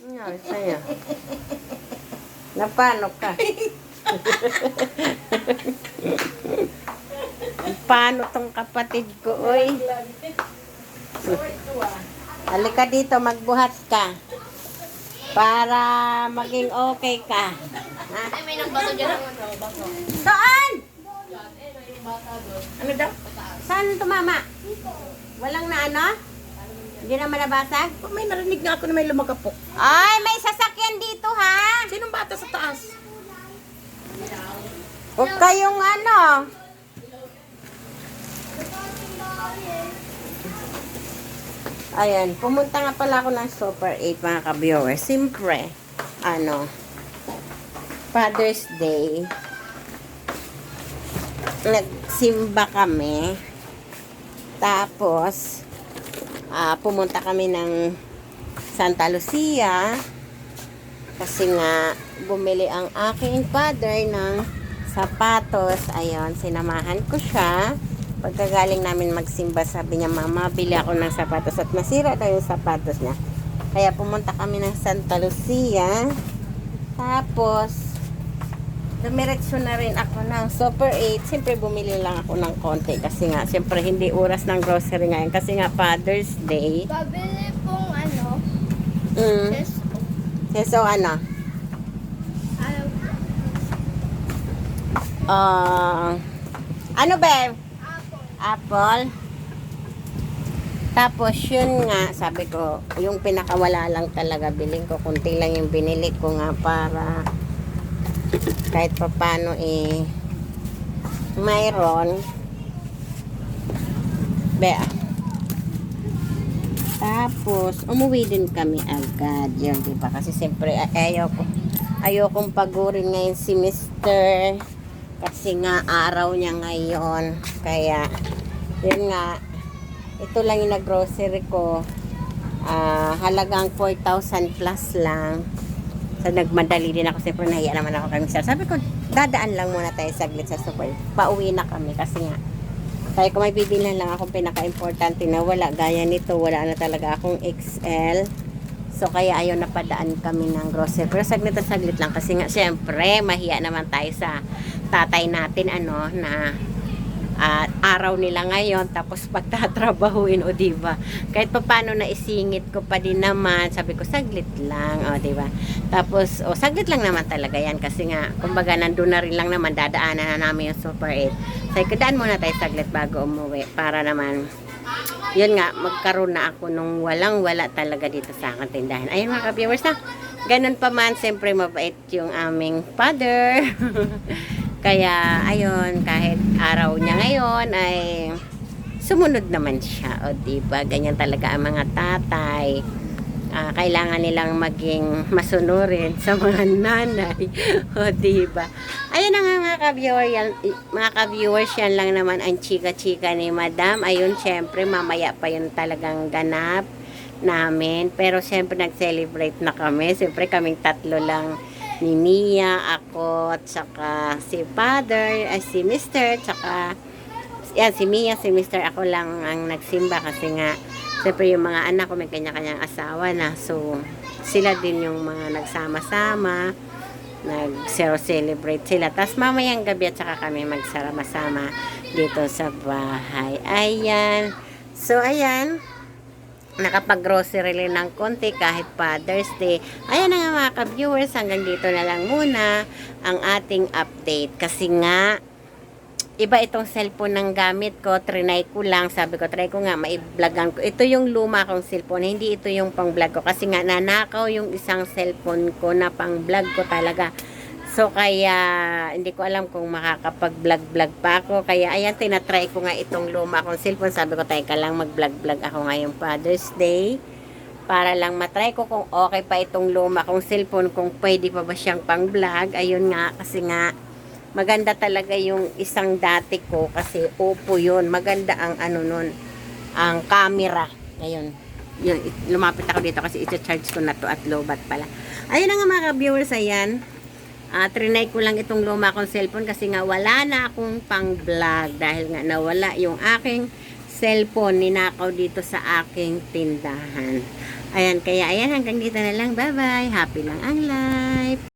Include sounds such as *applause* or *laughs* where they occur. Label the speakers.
Speaker 1: Ano sa'yo? Napano ka? Paano tong kapatid ko, oy? Halika dito, magbuhat ka. Para maging okay ka. Ha?
Speaker 2: Ay, may nagbato dyan ang ano, bato.
Speaker 1: Saan?
Speaker 2: Ano daw?
Speaker 1: Saan tumama? Walang na ano? Hindi naman nabasag?
Speaker 2: Oh, may narinig nga ako na may lumagapok.
Speaker 1: Ay, may sasakyan dito ha.
Speaker 2: Sinong bata sa taas?
Speaker 1: Huwag kayong ano. Ayan, pumunta nga pala ako ng Super 8 mga ka-viewers. Siyempre, ano, Father's Day. Nagsimba kami. Tapos, ah, pumunta kami ng Santa Lucia. Kasi nga, bumili ang aking father ng sapatos. Ayun, sinamahan ko siya. Pagkagaling namin magsimba, sabi niya, Mama, bili ako ng sapatos. At nasira daw yung sapatos niya. Kaya pumunta kami ng Santa Lucia. Tapos, dumiretso na rin ako ng Super 8. Siyempre, bumili lang ako ng konti. Kasi nga, siyempre, hindi oras ng grocery ngayon. Kasi nga, Father's Day.
Speaker 2: Pabili pong ano,
Speaker 1: Mm.
Speaker 2: yes,
Speaker 1: So, ano? Ah, ano ba? Apple. Tapos yun nga, sabi ko, yung pinakawala lang talaga biling ko, kunti lang yung binili ko nga para kahit pa paano eh mayroon. Bea. Tapos, umuwi din kami agad. Yun, di ba? Kasi siyempre, ay- ayaw ko, ayaw kong pagurin ngayon si Mr. Kasi nga, araw niya ngayon. Kaya, yun nga, ito lang yung nag-grocery ko. Ah, halagang 4,000 plus lang. So, nagmadali din ako. Siyempre, nahiya naman ako kami. Sabi ko, dadaan lang muna tayo saglit sa super. Pauwi na kami kasi nga, kaya kung may bibilhan lang akong pinaka-importante na wala, gaya nito, wala na talaga akong XL. So, kaya ayaw na padaan kami ng grocery. Pero saglit na saglit lang kasi nga, syempre, mahiya naman tayo sa tatay natin, ano, na ah, araw nila ngayon, tapos pagtatrabahuin, o diba? Kahit pa paano na isingit ko pa din naman, sabi ko, saglit lang, o diba? Tapos, o saglit lang naman talaga yan, kasi nga, kumbaga, nandun na rin lang naman, dadaanan na namin yung Super 8. Sabi ko, daan muna tayo saglit bago umuwi, para naman, yun nga, magkaroon na ako nung walang-wala talaga dito sa aking tindahan. Ayun mga ka-viewers na, ganun pa man, siyempre mabait yung aming father. *laughs* Kaya, ayun, kahit araw niya ngayon ay sumunod naman siya. O, diba? Ganyan talaga ang mga tatay. Ah, kailangan nilang maging masunurin sa mga *laughs* nanay. o, diba? Ayun na nga mga ka-viewer, yan, mga ka-viewers, yan lang naman ang chika-chika ni Madam. Ayun, syempre, mamaya pa yun talagang ganap namin. Pero syempre, nag-celebrate na kami. Syempre, kaming tatlo lang ni Mia, ako, at saka si Father, ay si Mr., tsaka yan, si Mia, si Mr. ako lang ang nagsimba kasi nga, siyempre yung mga anak ko may kanya-kanyang asawa na. So, sila din yung mga nagsama-sama, nag-celebrate sila. Tapos mamayang gabi at saka kami magsama-sama dito sa bahay. Ayan. So, ayan nakapag-grocery rin ng konti kahit Father's Day. Ayan na nga mga ka-viewers, hanggang dito na lang muna ang ating update. Kasi nga, iba itong cellphone ng gamit ko, trinay ko lang, sabi ko, try ko nga, maiblagan ko. Ito yung luma kong cellphone, hindi ito yung pang vlog ko. Kasi nga, nanakaw yung isang cellphone ko na pang vlog ko talaga. So, kaya, hindi ko alam kung makakapag-vlog-vlog pa ako. Kaya, ayan, tinatry ko nga itong luma kong cellphone. Sabi ko, tayo ka lang mag-vlog-vlog ako ngayong Father's Day. Para lang matry ko kung okay pa itong luma kong cellphone, kung pwede pa ba siyang pang-vlog. Ayun nga, kasi nga, maganda talaga yung isang dati ko kasi Oppo yun. Maganda ang ano nun, ang camera. Ayun. Yun, it- lumapit ako dito kasi i-charge ko na to at lobat pala. Ayun na nga mga viewers, ayan. Ah, trinay ko lang itong luma kong cellphone kasi nga wala na akong pang vlog dahil nga nawala yung aking cellphone ninakaw dito sa aking tindahan. Ayan, kaya ayan, hanggang dito na lang. Bye-bye. Happy lang ang life.